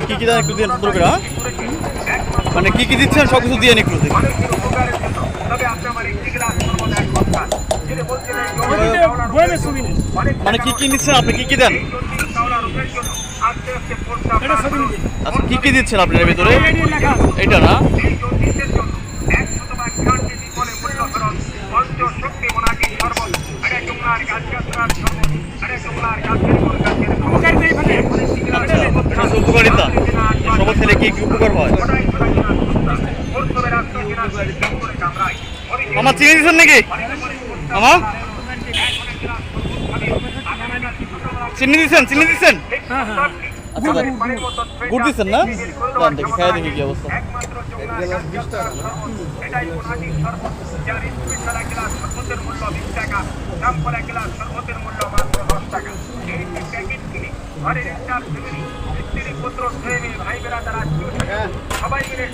কি কি দেন একটু দিয়ে হ্যাঁ? মানে কি কি দিচ্ছেন সব কিছু দিয়ে নেই মানে কি কি নিচ্ছেন আপনি? কি কি দেন? আচ্ছা কি কি দিচ্ছেন আপনার এর ভিতরে। এটা না? উপকারিতা কি উপকার হয় আমার চিনি দিচ্ছেন নাকি? আমার? চিনি দিচ্ছেন চিনি দিচ্ছেন। গুড় না? দাম দেখি অবস্থা। সবাই মিলে